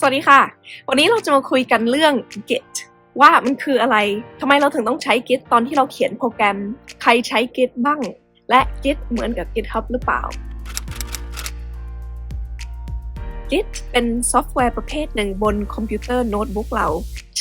สวัสดีค่ะ วันนี้เราจะมาคุยกันเรื่อง Git ว่ามันคืออะไร ทำไมเราถึงต้องใช้ Git ตอนที่เราเขียนโปรแกรม ใครใช้ Git บ้าง และ Git เหมือนกับ GitHub หรือเปล่า Git เป็นซอฟต์แวร์ประเภทหนึ่งบนคอมพิวเตอร์โน้ตบุ๊กเรา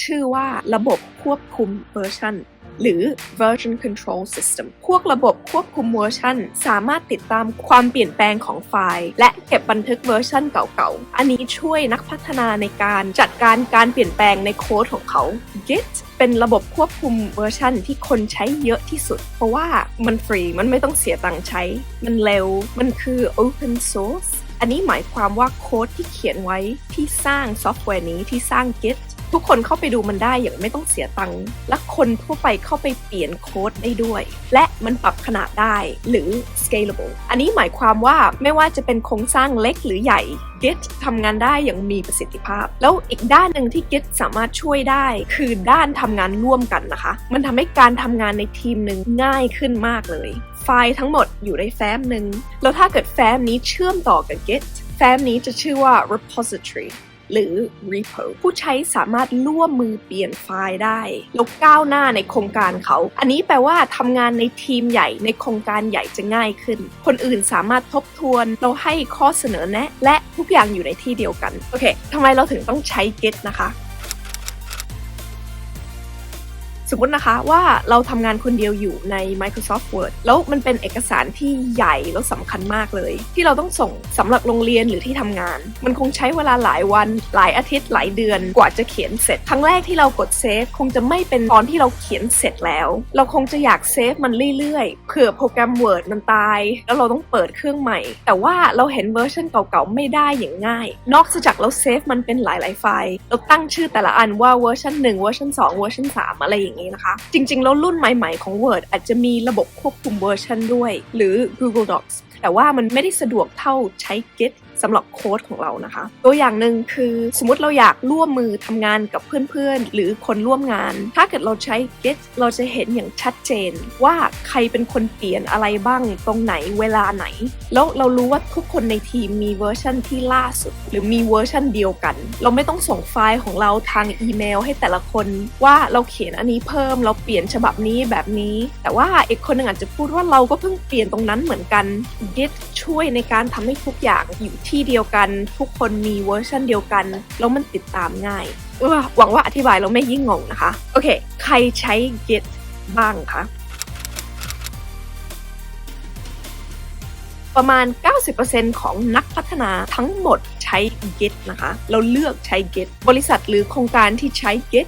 ชื่อว่าระบบควบคุมเวอร์ชัน หรือ version control system พวกระบบควบคุมเวอร์ชันสามารถติดตามความเปลี่ยนแปลงของไฟล์ และเก็บบันทึกเวอร์ชันเก่าๆ อันนี้ช่วยนักพัฒนาในการจัดการการเปลี่ยนแปลงในโค้ดของเขา Git เป็นระบบควบคุมเวอร์ชันที่คนใช้เยอะที่สุด เพราะว่ามันฟรีมันไม่ต้องเสียตังค์ใช้ มันเร็วมันคือ open source อันนี้หมายความว่าโค้ดที่เขียนไว้ที่สร้างซอฟต์แวร์นี้ที่สร้าง Git ทุกคนเข้าไปดูมันได้อย่างไม่ต้องเสียตังค์และคนทั่วไปเข้าไปเปลี่ยนโค้ดได้ด้วย และมันปรับขนาดได้หรือ scalable อันนี้หมายความว่าไม่ว่าจะเป็นโครงสร้างเล็กหรือใหญ่ Git ทำงานได้อย่างมีประสิทธิภาพ แล้วอีกด้านหนึ่งที่ Git สามารถช่วยได้ คือด้านทำงานร่วมกันนะคะ มันทำให้การทำงานในทีมหนึ่งง่ายขึ้นมากเลย ไฟล์ทั้งหมดอยู่ในแฟ้มหนึ่งแล้วถ้าเกิดแฟ้มนี้เชื่อมต่อกับ Git แฟ้มนี้จะชื่อว่า repository หรือ repo ผู้ใช้สามารถร่วมมือเปลี่ยนไฟล์ได้แล้วก้าวหน้าในโครงการเขา อันนี้แปลว่าทำงานในทีมใหญ่ในโครงการใหญ่จะง่ายขึ้น คนอื่นสามารถทบทวนเราให้ข้อเสนอแนะ และทุกอย่างอยู่ในที่เดียวกัน โอเคทำไมเราถึงต้องใช้ Git นะคะ สมมตินะคะว่าเราทำงานคนเดียวอยู่ใน Microsoft Word แล้วมันเป็นเอกสารที่ใหญ่แล้วสำคัญมากเลย ที่เราต้องส่งสำหรับโรงเรียนหรือที่ทำงาน มันคงใช้เวลาหลายวัน หลายอาทิตย์หลายเดือนกว่าจะเขียนเสร็จ ครั้งแรกที่เรากดเซฟคงจะไม่เป็นตอนที่เราเขียนเสร็จแล้ว เราคงจะอยากเซฟมันเรื่อยๆเผื่อโปรแกรม Word มันตาย แล้วเราต้องเปิดเครื่องใหม่ แต่ว่าเราเห็นเวอร์ชันเก่าๆไม่ได้อย่างง่าย นอกจากเราเซฟมันเป็นหลายๆไฟล์เราตั้งชื่อแต่ละอันว่าเวอร์ชัน1เวอร์ชัน2เวอร์ชัน3อะไรอย่างนี้นะคะ จริงๆ แล้วรุ่นใหม่ๆของ Word อาจจะมีระบบควบคุมเวอร์ชันด้วย หรือ Google Docs แต่ว่ามันไม่ได้สะดวกเท่าใช้ Git สำหรับโค้ดของเรานะคะ ตัวอย่างหนึ่งคือสมมติเราอยากร่วมมือทำงานกับเพื่อนๆ หรือคนร่วมงาน ถ้าเกิดเราใช้ Git เราจะเห็นอย่างชัดเจน ว่าใครเป็นคนเปลี่ยนอะไรบ้างตรงไหนเวลาไหน แล้วเรารู้ว่าทุกคนในทีมมีเวอร์ชันที่ล่าสุด หรือมีเวอร์ชันเดียวกัน เราไม่ต้องส่งไฟล์ของเราทางอีเมล ให้แต่ละคนว่าเราเขียนอันนี้เพิ่มเราเปลี่ยนฉบับนี้แบบนี้ แต่ว่าอีกคนหนึ่งอาจจะพูดว่าเราก็เพิ่งเปลี่ยนตรงนั้นเหมือนกัน Git ช่วยในการทำให้ทุกอย่างอยู่ที่เดียวกัน ทุกคนมีเวอร์ชันเดียวกัน แล้วมันติดตามง่ายหวังว่าอธิบายเราไม่ยิ่งงงนะคะ โอเค ใครใช้ Git บ้างคะประมาณ 90%ของนักพัฒนาทั้งหมดใช้ Git นะคะ เราเลือกใช้ Git บริษัทหรือโครงการที่ใช้ Git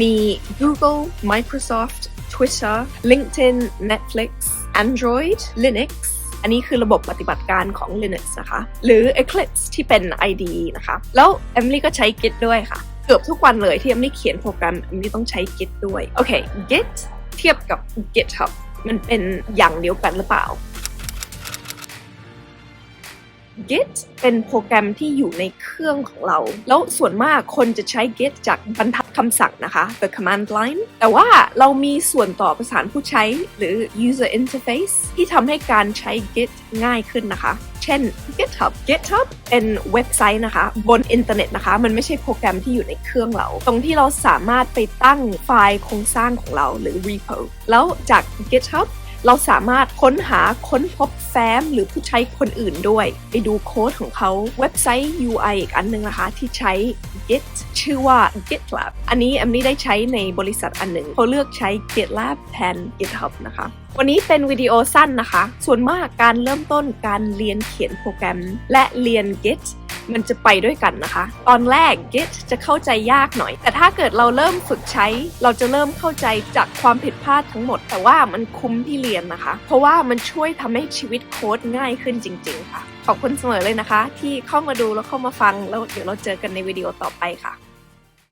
มี Google Microsoft Twitter LinkedIn Netflix Android Linux อันนี้คือระบบปฏิบัติการของ Linux นะคะ หรือ Eclipse ที่เป็น IDE นะคะ แล้ว Emily ก็ใช้ Git ด้วยค่ะ เกือบทุกวันเลยที่ Emily เขียนโปรแกรม Emily ต้องใช้ Git ด้วย โอเค Git เทียบกับ GitHub มันเป็นอย่างเดียวกันหรือเปล่า Git เป็นโปรแกรมที่อยู่ในเครื่องของเรา แล้วส่วนมากคนจะใช้ Git จากบรรทัด คำสั่งนะคะ the command line แต่ว่าเรามีส่วนต่อประสานผู้ใช้ หรือ user interface ที่ทำให้การใช้ Git ง่ายขึ้นนะคะ เช่น GitHub GitHub เป็นเว็บไซต์นะคะ บนอินเทอร์เน็ตนะคะ มันไม่ใช่โปรแกรมที่อยู่ในเครื่องเรา ตรงที่เราสามารถไปตั้งไฟล์โครงสร้างของเราหรือ repo แล้วจาก GitHub เราสามารถค้นหาค้นพบแฟ้มหรือผู้ใช้คนอื่นด้วย ไปดูโค้ดของเขาเว็บไซต์ UI อีกอันหนึงนะคะที่ใช้ Git ชื่อว่า GitLab อันนี้แอมมี่ได้ใช้ในบริษัทอันหนึ่งเขาเลือกใช้ GitLab แทน GitHub นะคะวันนี้เป็นวิดีโอสั้นนะคะ ส่วนมากการเริ่มต้นการเรียนเขียนโปรแกรม และเรียน Git มันจะไปด้วยกันนะคะ ตอนแรก Git จะเข้าใจยากหน่อย แต่ถ้าเกิดเราเริ่มฝึกใช้ เราจะเริ่มเข้าใจจากความผิดพลาดทั้งหมด แต่ว่ามันคุ้มที่เรียนนะคะ เพราะว่ามันช่วยทำให้ชีวิตโค้ดง่ายขึ้นจริง ๆ ค่ะ ขอบคุณเสมอเลยนะคะ ที่เข้ามาดูแล้วเข้ามาฟังแล้วเดี๋ยวเราเจอกันในวิดีโอต่อไปค่ะ